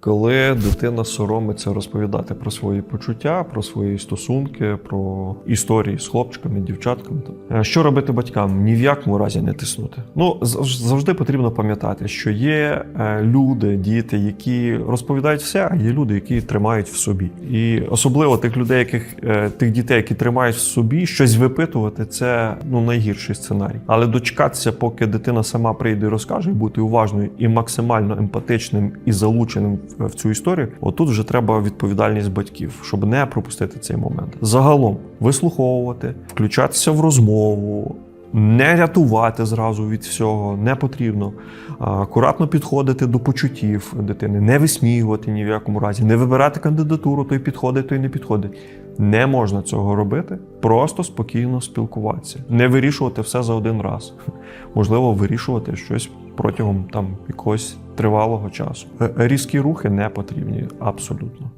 Коли дитина соромиться розповідати про свої почуття, про свої стосунки, про історії з хлопчиками, дівчатками, е, що робити батькам? Ні в якому разі не тиснути. Ну зав- завжди потрібно пам'ятати, що є е, люди, діти, які розповідають все, а є люди, які тримають в собі. І особливо тих людей, яких е, тих дітей, які тримають в собі, щось випитувати, це ну найгірший сценарій. Але дочекатися, поки дитина сама прийде і розкаже, бути уважною і максимально емпатичним і залученим в- цю історію. Отут вже треба відповідальність батьків, щоб не пропустити цей момент. Загалом вислуховувати, включатися в розмову. Не рятувати зразу від всього не потрібно. Акуратно підходити до почуттів дитини, не висміювати ні в якому разі, не вибирати кандидатуру, той підходить, той не підходить. Не можна цього робити. Просто спокійно спілкуватися, не вирішувати все за один раз. Можливо, вирішувати щось протягом там якогось тривалого часу. Е, Різкі рухи не потрібні абсолютно.